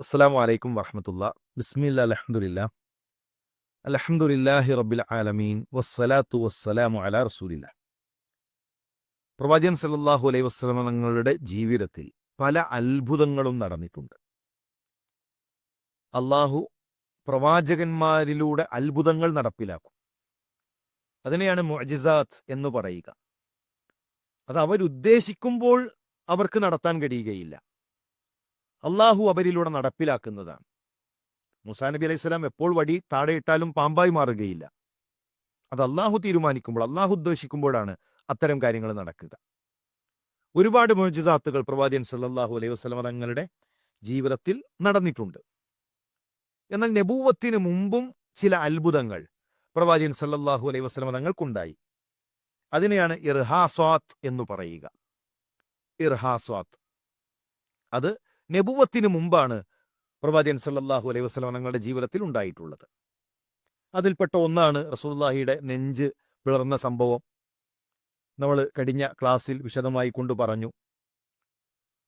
അസ്സാം വലൈക്കും വറഹമത്തുള്ള. ബിസ്മില്ല അലഹമുല്ല അലഹമുല്ലാഹി റബ്ബിൽ ആലമീൻ. വസ്സലാത്തു വസ്സലാമു അല റസൂലില്ല. പ്രവാചകൻ സല്ലല്ലാഹു അലൈഹി തങ്ങളുടെ ജീവിതത്തിൽ പല അത്ഭുതങ്ങളും നടന്നിട്ടുണ്ട്. അള്ളാഹു പ്രവാചകന്മാരിലൂടെ അത്ഭുതങ്ങൾ നടപ്പിലാക്കും. അതിനെയാണ് മുഅജിസാത്ത് എന്ന് പറയുക. അത് അവരുദ്ദേശിക്കുമ്പോൾ അവർക്ക് നടത്താൻ കഴിയുകയില്ല. അള്ളാഹു അവരിലൂടെ നടപ്പിലാക്കുന്നതാണ്. മുസാ നബി അലൈഹി സ്വലാം എപ്പോൾ വടി താഴെയിട്ടാലും പാമ്പായി മാറുകയില്ല. അത് അള്ളാഹു തീരുമാനിക്കുമ്പോൾ അള്ളാഹു ഉദ്ദേശിക്കുമ്പോഴാണ് അത്തരം കാര്യങ്ങൾ നടക്കുക. ഒരുപാട് മോജിസാത്തുകൾ പ്രവാചകൻ സല്ലാഹു അലൈഹി വസ്ലമ തങ്ങളുടെ ജീവിതത്തിൽ നടന്നിട്ടുണ്ട്. എന്നാൽ നെബൂവത്തിന് മുമ്പും ചില അത്ഭുതങ്ങൾ പ്രവാചകൻ സല്ലാഹു അലൈഹി വസ്ലമ തങ്ങൾക്കുണ്ടായി. അതിനെയാണ് ഇർഹാസ്വാത്ത് എന്ന് പറയുക. ഇർഹാസ്വാത്ത്. അത് നെബുവത്തിന് മുമ്പാണ് പ്രവാചകൻ സല്ലാഹു അലൈഹി വസല്ലം തങ്ങളുടെ ജീവിതത്തിൽ ഉണ്ടായിട്ടുള്ളത്. അതിൽപ്പെട്ട ഒന്നാണ് റസൂല്ലാഹിയുടെ നെഞ്ച് പിളർന്ന സംഭവം. നമ്മൾ കഴിഞ്ഞ ക്ലാസ്സിൽ വിശദമായി കൊണ്ടു പറഞ്ഞു.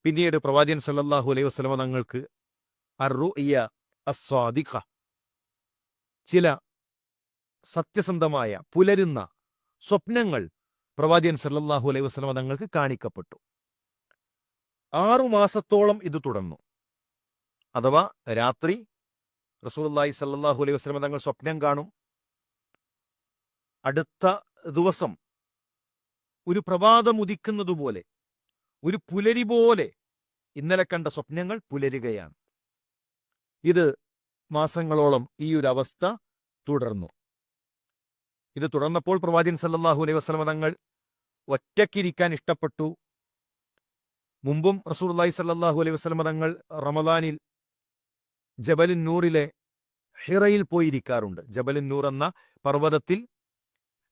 പിന്നീട് പ്രവാചകൻ സല്ലാഹു അലൈഹി വസ്ലമ തങ്ങൾക്ക് അസ്വാദിഖ ചില സത്യസന്ധമായ പുലരുന്ന സ്വപ്നങ്ങൾ പ്രവാചകൻ സല്ലാഹു അലൈഹി വസ്ലമ തങ്ങൾക്ക് കാണിക്കപ്പെട്ടു. ആറു മാസത്തോളം ഇത് തുടർന്നു. അഥവാ രാത്രി റസൂലുള്ളാഹി സല്ലാഹു അലൈഹി വസ്ലമ തങ്ങൾ സ്വപ്നം കാണും. അടുത്ത ദിവസം ഒരു പ്രഭാതം ഉദിക്കുന്നതുപോലെ ഒരു പുലരി പോലെ ഇന്നലെ കണ്ട സ്വപ്നങ്ങൾ പുലരുകയാണ്. ഇത് മാസങ്ങളോളം ഈ ഒരു അവസ്ഥ തുടർന്നു. ഇത് തുടർന്നപ്പോൾ പ്രവാചകൻ സല്ലാഹു അലൈഹി വസ്ലമ തങ്ങൾ ഒറ്റക്കിരിക്കാൻ ഇഷ്ടപ്പെട്ടു. മുമ്പും റസൂലുള്ളാഹി സല്ലാഹു അലൈഹി വസല്ലം തങ്ങൾ റമദാനിൽ ജബലിൻ നൂറിലെ ഹിറയിൽ പോയിരിക്കാറുണ്ട്. ജബലിൻ നൂർ എന്ന പർവതത്തിൽ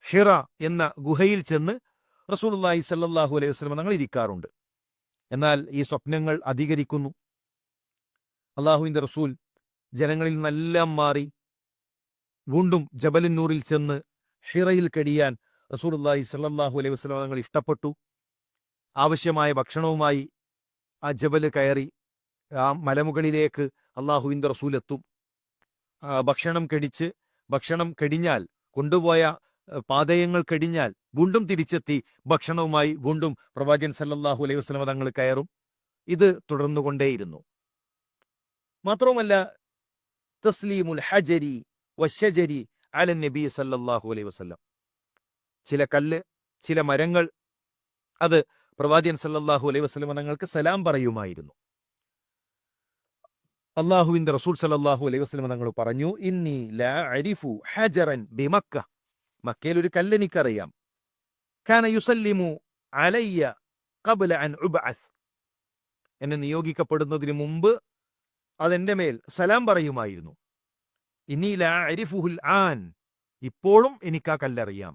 ഹിറ എന്ന ഗുഹയിൽ ചെന്ന് റസൂലുള്ളാഹി സല്ലാഹു അലൈഹി വസ്ലമ തങ്ങൾ ഇരിക്കാറുണ്ട്. എന്നാൽ ഈ സ്വപ്നങ്ങൾ അധികരിക്കുന്നു. അള്ളാഹുവിന്റെ റസൂൽ ജനങ്ങളിൽ നിന്നെല്ലാം മാറി വീണ്ടും ജബലിൻ നൂറിൽ ചെന്ന് ഹിറയിൽ കഴിയാൻ റസൂലുള്ളാഹി സല്ലാഹു അലൈഹി വസ്ലമ തങ്ങൾ ഇഷ്ടപ്പെട്ടു. ആവശ്യമായ ഭക്ഷണവുമായി ആ ജബൽ കയറി ആ മലമുകളിലേക്ക് അള്ളാഹുവിന്റെ റസൂലെത്തും. ഭക്ഷണം കെടിച്ച് ഭക്ഷണം കെടിഞ്ഞാൽ കൊണ്ടുപോയ പാതയങ്ങൾ കെടിഞ്ഞാൽ വീണ്ടും തിരിച്ചെത്തി ഭക്ഷണവുമായി വീണ്ടും പ്രവാചകൻ സല്ലാഹു അലൈഹി വസ്ലമ തങ്ങൾ കയറും. ഇത് തുടർന്നുകൊണ്ടേയിരുന്നു. മാത്രവുമല്ല തസ്ലീമുൽ ഹജരി വശജരി അല നബി സല്ലാഹു അലൈഹി വസ്ലം ചില കല്ല് ചില മരങ്ങൾ അത് പ്രവാചകൻ സല്ലാഹു അലൈഹി വസ്ലം തങ്ങൾക്ക് സലാം പറയുമായിരുന്നു. അള്ളാഹുവിന്റെ റസൂൽ സല്ലല്ലാഹു അലൈഹി വസ്ലം തങ്ങൾ പറഞ്ഞു ഇന്നി ലാ അരിഫു ഹജറൻ ബിമക്ക. മക്കയിൽ ഒരു കല്ലെനിക്കറിയാം കാന യുസല്ലിമു അലയ്യ കബല അൻ ഉബ്അസ്. എന്നെ നിയോഗിക്കപ്പെടുന്നതിന് മുമ്പ് അതെന്റെ മേൽ സലാം പറയുമായിരുന്നു. ഇന്നി ലാ അരിഫുഹുൽ ആൻ. ഇപ്പോഴും എനിക്ക് ആ കല്ലറിയാം.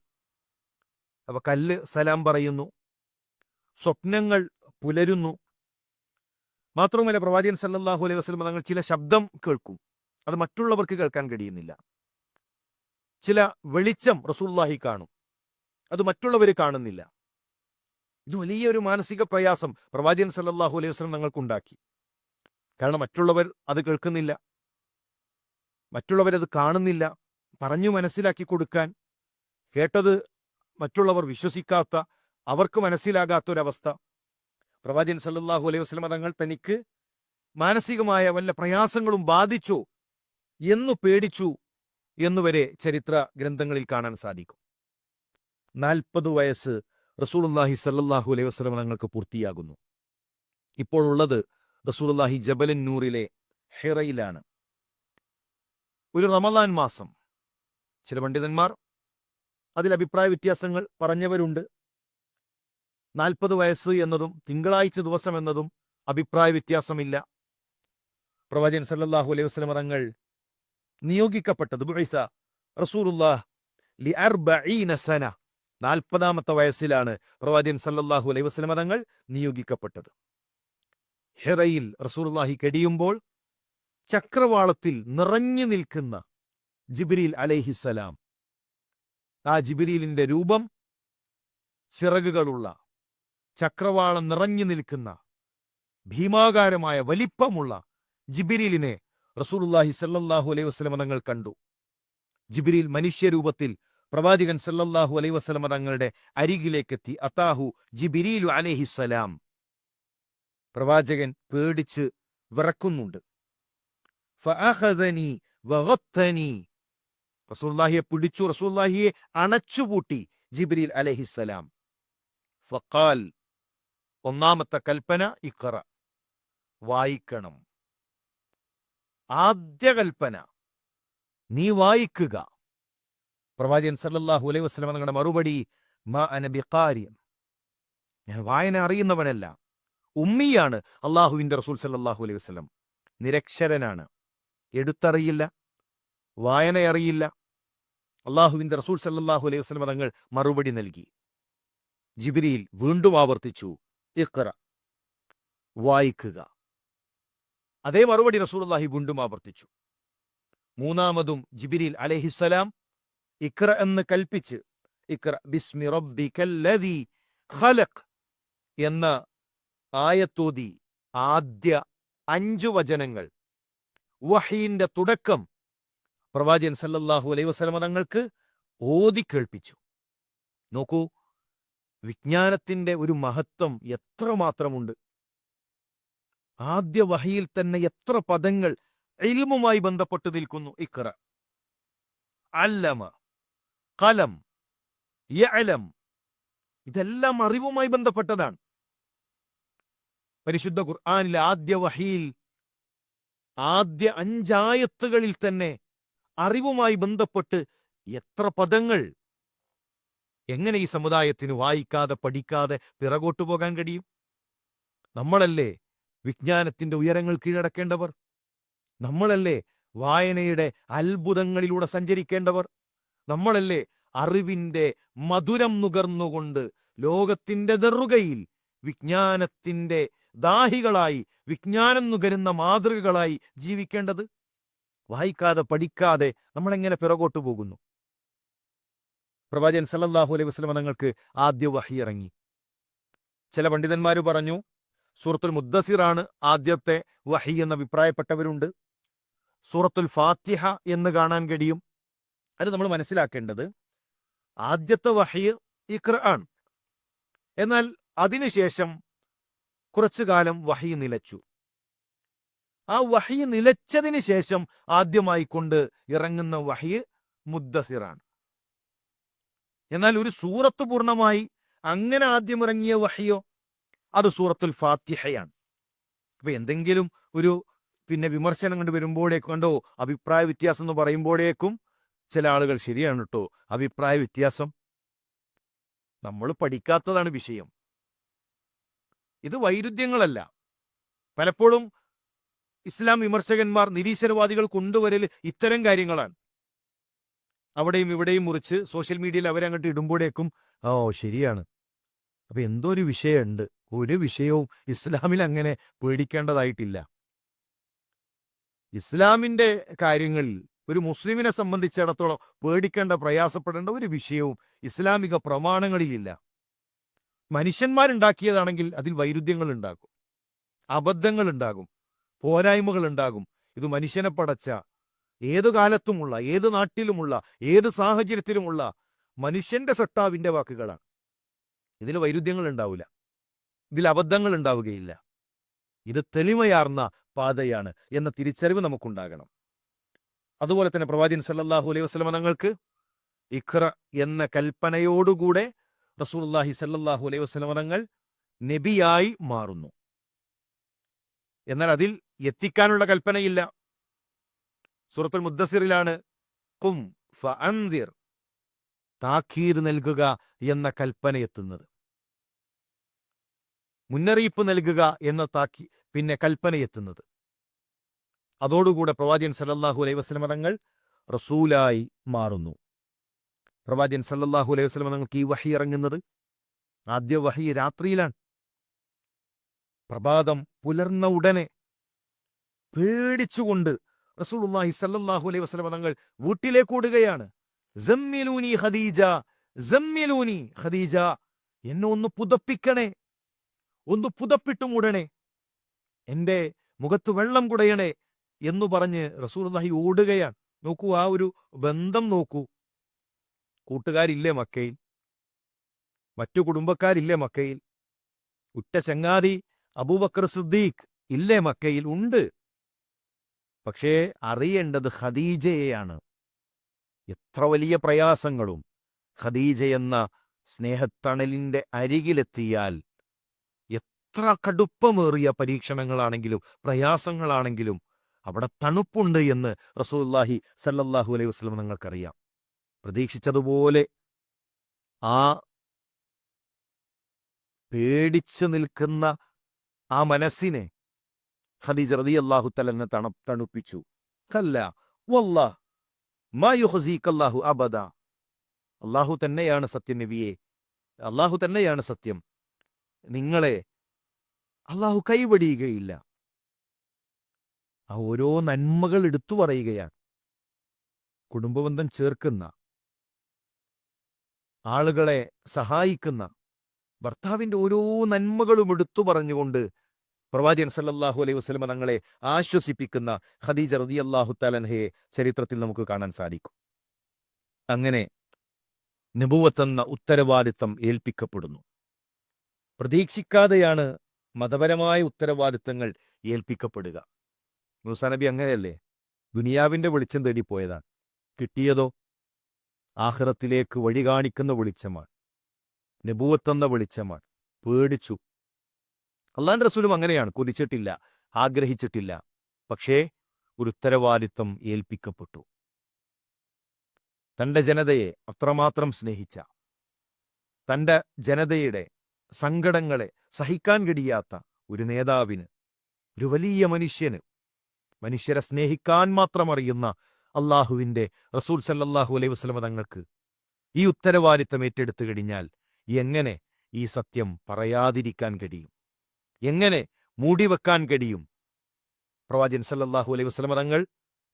അപ്പൊ കല്ല് സലാം പറയുന്നു. സ്വപ്നങ്ങൾ പുലരുന്നു. മാത്രവുമല്ല പ്രവാചകൻ സല്ലാഹു അലൈഹി വസ്ലം തങ്ങൾ ചില ശബ്ദം കേൾക്കും. അത് മറ്റുള്ളവർക്ക് കേൾക്കാൻ കഴിയുന്നില്ല. ചില വെളിച്ചം റസൂല്ലാഹി കാണും. അത് മറ്റുള്ളവർ കാണുന്നില്ല. ഇത് വലിയൊരു മാനസിക പ്രയാസം പ്രവാചകൻ സല്ലാഹു അലൈഹി വസല്ലം തങ്ങൾക്കുണ്ടാക്കി. കാരണം മറ്റുള്ളവർ അത് കേൾക്കുന്നില്ല. മറ്റുള്ളവരത് കാണുന്നില്ല. പറഞ്ഞു മനസ്സിലാക്കി കൊടുക്കാൻ കേട്ടത് മറ്റുള്ളവർ വിശ്വസിക്കാത്ത അവർക്ക് മനസ്സിലാകാത്തൊരവസ്ഥ. പ്രവാചകൻ സല്ലാഹു അലൈഹി വസല്ലം തങ്ങൾ തനിക്ക് മാനസികമായ വല്ല പ്രയാസങ്ങളും ബാധിച്ചു എന്നു പേടിച്ചു എന്നുവരെ ചരിത്ര ഗ്രന്ഥങ്ങളിൽ കാണാൻ സാധിക്കും. നാൽപ്പത് വയസ്സ് റസൂലുള്ളാഹി സല്ലാഹു അലൈഹി വസല്ലം തങ്ങൾക്ക് പൂർത്തിയാകുന്നു. ഇപ്പോഴുള്ളത് റസൂലുള്ളാഹി ജബലന്നൂറിലെ ഹിറയിലാണ്. ഒരു റമദാൻ മാസം. ചില പണ്ഡിതന്മാർ അതിൽ അഭിപ്രായ വ്യത്യാസങ്ങൾ പറഞ്ഞവരുണ്ട്. നാൽപ്പത് വയസ്സ് എന്നതും തിങ്കളാഴ്ച ദിവസം എന്നതും അഭിപ്രായ വ്യത്യാസമില്ല. പ്രവാചകൻ സല്ലാഹു അലൈഹി വസ്ലം തങ്ങൾ നിയോഗിക്കപ്പെട്ടത് നാൽപ്പതാമത്തെ വയസ്സിലാണ് പ്രവാചകൻ സല്ലാഹു അലൈഹി വസ്ലം തങ്ങൾ നിയോഗിക്കപ്പെട്ടത്. ഹെറയിൽ റസൂലുള്ളാഹി കടിയുമ്പോൾ ചക്രവാളത്തിൽ നിറഞ്ഞു നിൽക്കുന്ന ജിബ്രീൽ അലൈഹിസ്സലാം ആ ജിബിരിലിന്റെ രൂപം ചിറകുകളുള്ള ചക്രവാളം നിറഞ്ഞു നിൽക്കുന്ന ഭീമാകാരമായ വലിപ്പമുള്ള ജിബിരിലിനെ റസൂലുള്ളാഹി സല്ലാഹു അലൈഹി വസല്ലമ തങ്ങൾ കണ്ടു. ജിബിരിൽ മനുഷ്യരൂപത്തിൽ പ്രവാചകൻ സല്ലല്ലാഹു അലൈഹി വസ്ലമതങ്ങളുടെ അരികിലേക്കെത്തി. അത്താഹു ജിബിരിലു അലൈഹിസ്സലാം പ്രവാചകൻ പേടിച്ച് വിറക്കുന്നുണ്ട്. റസൂല്ലാഹിയെ പിടിച്ചു റസൂല്ലാഹിയെ അണച്ചുപൂട്ടി ജിബ്രീൽ അലൈഹിസ്സലാം ഫഖാൽ ഒന്നാമത്തെ കൽപ്പന ഇക്കറ. വായിക്കണം. ആദ്യ കൽപ്പന നീ വായിക്കുക. പ്രവാചകൻ സല്ലാഹു അലൈഹി വസല്ലം നിങ്ങളുടെ മറുപടി ഞാൻ വായന അറിയുന്നവനല്ല. ഉമ്മിയാണ് അള്ളാഹുവിന്റെ റസൂൽ സല്ലാഹു അലൈഹി വസ്ലം നിരക്ഷരനാണ്. എടുത്തറിയില്ല വായനയറിയില്ല അള്ളാഹുവിന്റെ റസൂൽ സല്ലാഹു അലൈഹി വസ്ലം തങ്ങൾ മറുപടി നൽകി. ജിബിരിയിൽ വീണ്ടും ആവർത്തിച്ചു. ഇഖ്റ വായിക്കുക. അതേ മറുപടി റസൂലുള്ളാഹി വീണ്ടും ആവർത്തിച്ചു. മൂന്നാമതും ജിബിരിൽ അലൈഹിസ്സലാം ഇഖ്റ എന്ന് കൽപ്പിച്ച് ഇഖ്റ ബിസ്മി റബ്ബിക്കല്ലദീ ഖലഖ് എന്ന ആയത്തോതി ആദ്യ അഞ്ചു വചനങ്ങൾ. വഹീന്റെ തുടക്കം പ്രവാചകൻ സല്ലല്ലാഹു അലൈഹി തങ്ങൾക്ക് ഓതി കേൾപ്പിച്ചു. നോക്കൂ വിജ്ഞാനത്തിന്റെ ഒരു മഹത്വം എത്രമാത്രമുണ്ട്? ആദ്യ വഹയിൽ തന്നെ എത്ര പദങ്ങൾ ഇൽമുമായി ബന്ധപ്പെട്ട് നിൽക്കുന്നു? ഇക്കറ അല്ലമ. കലം. യലം ഇതെല്ലാം അറിവുമായി ബന്ധപ്പെട്ടതാണ്. പരിശുദ്ധ ഖുർആാനിലെ ആദ്യ വഹിയിൽ ആദ്യ അഞ്ചായത്തുകളിൽ തന്നെ അറിവുമായി ബന്ധപ്പെട്ട് എത്ര പദങ്ങൾ എങ്ങനെ ഈ സമുദായത്തിന് വായിക്കാതെ പഠിക്കാതെ പിറകോട്ടു പോകാൻ കഴിയും? നമ്മളല്ലേ വിജ്ഞാനത്തിന്റെ ഉയരങ്ങൾ കീഴടക്കേണ്ടവർ? നമ്മളല്ലേ വായനയുടെ അത്ഭുതങ്ങളിലൂടെ സഞ്ചരിക്കേണ്ടവർ? നമ്മളല്ലേ അറിവിന്റെ മധുരം നുകർന്നുകൊണ്ട് ലോകത്തിന്റെ നെറുകയിൽ വിജ്ഞാനത്തിന്റെ ദാഹികളായി വിജ്ഞാനം നുകരുന്ന മാതൃകകളായി ജീവിക്കേണ്ടത്? വായിക്കാതെ പഠിക്കാതെ നമ്മളെങ്ങനെ പിറകോട്ടു പോകുന്നു? പ്രവാചകൻ സല്ലാഹു അലൈഹി വസ്ലമ തങ്ങൾക്ക് ആദ്യ വഹി ഇറങ്ങി. ചില പണ്ഡിതന്മാർ പറഞ്ഞു സൂറത്തുൽ മുദ്ദസിറാണ് ആദ്യത്തെ വഹി എന്ന് അഭിപ്രായപ്പെട്ടവരുണ്ട്. സൂറത്തുൽ ഫാത്തിഹ എന്ന് കാണാൻ കഴിയും. അത് നമ്മൾ മനസ്സിലാക്കേണ്ടത് ആദ്യത്തെ വഹി ഇക്ര ആണ് എന്നാൽ അതിനുശേഷം കുറച്ചു കാലം വഹി നിലച്ചു. ആ വഹി നിലച്ചതിന് ശേഷം ആദ്യമായി കൊണ്ട് ഇറങ്ങുന്ന വഹി മുദ്ദസിറാണ് എന്നാൽ ഒരു സൂറത്ത് പൂർണമായി അങ്ങനെ ആദ്യം ഇറങ്ങിയ വഹിയോ അത് സൂറത്തുൽ ഫാത്തിഹയാണ്. അപ്പൊ എന്തെങ്കിലും ഒരു പിന്നെ വിമർശനം കണ്ട് വരുമ്പോഴേക്കും കണ്ടോ അഭിപ്രായ വ്യത്യാസം എന്ന് പറയുമ്പോഴേക്കും ചില ആളുകൾ ശരിയാണ് കേട്ടോ അഭിപ്രായ വ്യത്യാസം. നമ്മൾ പഠിക്കാത്തതാണ് വിഷയം. ഇത് വൈരുദ്ധ്യങ്ങളല്ല. പലപ്പോഴും ഇസ്ലാം വിമർശകന്മാർ നിരീശ്വരവാദികൾ കൊണ്ടുവരൽ ഇത്തരം കാര്യങ്ങളാണ്. അവിടെയും ഇവിടെയും മുറിച്ച് സോഷ്യൽ മീഡിയയിൽ അവരങ്ങോട്ട് ഇടുമ്പോഴേക്കും ഓ ശരിയാണ്. അപ്പൊ എന്തോ ഒരു വിഷയമുണ്ട്. ഒരു വിഷയവും ഇസ്ലാമിൽ അങ്ങനെ പേടിക്കേണ്ടതായിട്ടില്ല. ഇസ്ലാമിന്റെ കാര്യങ്ങളിൽ ഒരു മുസ്ലിമിനെ സംബന്ധിച്ചിടത്തോളം പേടിക്കേണ്ട പ്രയാസപ്പെടേണ്ട ഒരു വിഷയവും ഇസ്ലാമിക പ്രമാണങ്ങളിലില്ല മനുഷ്യന്മാരുണ്ടാക്കിയതാണെങ്കിൽ അതിൽ വൈരുദ്ധ്യങ്ങൾ ഉണ്ടാകും. അബദ്ധങ്ങൾ ഉണ്ടാകും. പോരായ്മകൾ ഉണ്ടാകും. ഇത് മനുഷ്യനെ പടച്ച ഏതു കാലത്തുമുള്ള ഏത് നാട്ടിലുമുള്ള ഏത് സാഹചര്യത്തിലുമുള്ള മനുഷ്യന്റെ സട്ടാവിന്റെ വാക്കുകളാണ്. ഇതിൽ വൈരുദ്ധ്യങ്ങൾ ഉണ്ടാവില്ല ഇതിൽ അബദ്ധങ്ങൾ ഉണ്ടാവുകയില്ല. ഇത് തെളിമയാർന്ന പാതയാണ് എന്ന തിരിച്ചറിവ് നമുക്കുണ്ടാകണം. അതുപോലെ തന്നെ പ്രവാചകൻ സല്ലാഹു അലൈഹി വസ്ലമ തങ്ങൾക്ക് ഇഖ്റ എന്ന കൽപ്പനയോടുകൂടെ റസൂലുള്ളാഹി സല്ലല്ലാഹു അലൈഹി വസ്ലമ തങ്ങൾ നബിയായി മാറുന്നു. എന്നാൽ അതിൽ എത്തിക്കാനുള്ള കൽപ്പനയില്ല. സൂറത്തുൽ മുദ്ദസിറിലാണ് കും ഫഅൻസിർ താക്കീർ നൽകുക എന്ന കൽപ്പന എത്തുന്നത്. മുന്നറിയിപ്പ് നൽകുക എന്ന താക്കി പിന്നെ കൽപ്പന എത്തുന്നത്. അതോടുകൂടെ പ്രവാചകൻ സല്ലാഹു അലൈഹി തങ്ങൾ റസൂലായി മാറുന്നു. പ്രവാചകൻ സല്ലാഹു അലൈഹി തങ്ങൾക്ക് ഈ വഹി ഇറങ്ങുന്നത് ആദ്യ വഹി രാത്രിയിലാണ്. പ്രഭാതം പുലർന്ന ഉടനെ പേടിച്ചുകൊണ്ട് റസൂലുള്ളാഹി സല്ലല്ലാഹു അലൈഹി വസല്ലം തങ്ങൾ വീട്ടിലേക്ക് ഓടുകയാണ്. ജമ്മിലൂനി ഖദീജ ജമ്മിലൂനി ഖദീജ എന്നെ ഒന്ന് പുതപ്പിക്കണേ ഒന്ന് പുതപ്പിട്ടു മൂടണേ എന്റെ മുഖത്ത് വെള്ളം കുടയണേ എന്ന് പറഞ്ഞ് റസൂലുള്ളാഹി ഓടുകയാണ്. നോക്കൂ ആ ഒരു ബന്ധം നോക്കൂ. കൂട്ടുകാരില്ലേ മക്കയിൽ? മറ്റു കുടുംബക്കാരില്ലേ മക്കയിൽ? ഉറ്റ ചങ്ങാതി അബൂബക്കർ സിദ്ദീഖ് ഇല്ലേ മക്കയിൽ? ഉണ്ട്. പക്ഷേ അറിയേണ്ടത് ഖദീജയെയാണ്. എത്ര വലിയ പ്രയാസങ്ങളും. ഖദീജ എന്ന സ്നേഹത്തണലിന്റെ അരികിലെത്തിയാൽ എത്ര കടുപ്പമേറിയ പരീക്ഷണങ്ങളാണെങ്കിലും പ്രയാസങ്ങളാണെങ്കിലും അവിടെ തണുപ്പുണ്ട് എന്ന് റസൂല്ലാഹി സല്ലല്ലാഹു അലൈഹി വസ്ലം നിങ്ങൾക്കറിയാം. പ്രതീക്ഷിച്ചതുപോലെ ആ പേടിച്ചു നിൽക്കുന്ന ആ മനസ്സിനെ ഖദീജ റളിയല്ലാഹു തലനെ തണു തണുപ്പിച്ചു. കല്ല വല്ലാ മാ യുഹ്സീകല്ലാഹു അബദ. അള്ളാഹു തന്നെയാണ് സത്യം നബിയെ. അള്ളാഹു തന്നെയാണ് സത്യം. നിങ്ങളെ അള്ളാഹു കൈവടിയുകയില്ല. ആ ഓരോ നന്മകൾ എടുത്തു പറയുകയാണ്. കുടുംബബന്ധം ചേർക്കുന്ന ആളുകളെ സഹായിക്കുന്ന ഭർത്താവിന്റെ ഓരോ നന്മകളും എടുത്തു പറഞ്ഞുകൊണ്ട് പ്രവാചകൻ സല്ലാഹു അലൈഹി വസ്ലമ തങ്ങളെ ആശ്വസിപ്പിക്കുന്ന ഖദീജ റളിയല്ലാഹു തലൻഹയെ ചരിത്രത്തിൽ നമുക്ക് കാണാൻ സാധിക്കും. അങ്ങനെ നബുവത്തെന്ന ഉത്തരവാദിത്തം ഏൽപ്പിക്കപ്പെടുന്നു. പ്രതീക്ഷിക്കാതെയാണ് മതപരമായ ഉത്തരവാദിത്തങ്ങൾ ഏൽപ്പിക്കപ്പെടുക. മൂസാനബി അങ്ങനെയല്ലേ? ദുനിയാവിന്റെ വെളിച്ചം തേടി പോയതാണ് കിട്ടിയതോ? ആഹ്റത്തിലേക്ക് വഴി കാണിക്കുന്ന വെളിച്ചമാണ്. നബുവത്തെന്ന വെളിച്ചമാണ്. പേടിച്ചു. അള്ളാന്റെ റസൂലും അങ്ങനെയാണ് കൊതിച്ചിട്ടില്ല ആഗ്രഹിച്ചിട്ടില്ല. പക്ഷേ ഒരു ഉത്തരവാദിത്വം ഏൽപ്പിക്കപ്പെട്ടു. തന്റെ ജനതയെ അത്രമാത്രം സ്നേഹിച്ച തന്റെ ജനതയുടെ സങ്കടങ്ങളെ സഹിക്കാൻ കഴിയാത്ത ഒരു നേതാവിന് ഒരു വലിയ മനുഷ്യന് മനുഷ്യരെ സ്നേഹിക്കാൻ മാത്രം അറിയുന്ന അള്ളാഹുവിന്റെ റസൂൽ സല്ലാഹു അലൈഹി വസ്ലമ തങ്ങൾക്ക് ഈ ഉത്തരവാദിത്തം ഏറ്റെടുത്തു കഴിഞ്ഞാൽ എങ്ങനെ ഈ സത്യം പറയാതിരിക്കാൻ കഴിയും? എങ്ങനെ മൂടിവെക്കാൻ കഴിയും? പ്രവാചൻ സല്ലാഹു അലൈഹി വസ്ലമ തങ്ങൾ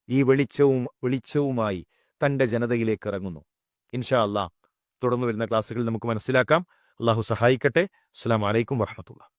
ഈ വെളിച്ചവും വെളിച്ചവുമായി തന്റെ ജനതയിലേക്ക് ഇറങ്ങുന്നു. ഇൻഷാ അല്ലാ തുടർന്ന് വരുന്ന ക്ലാസ്സുകളിൽ നമുക്ക് മനസ്സിലാക്കാം. അള്ളാഹു സഹായിക്കട്ടെ. അസ്സാം വലൈക്കും വറഹ്മത്തുള്ളാഹി.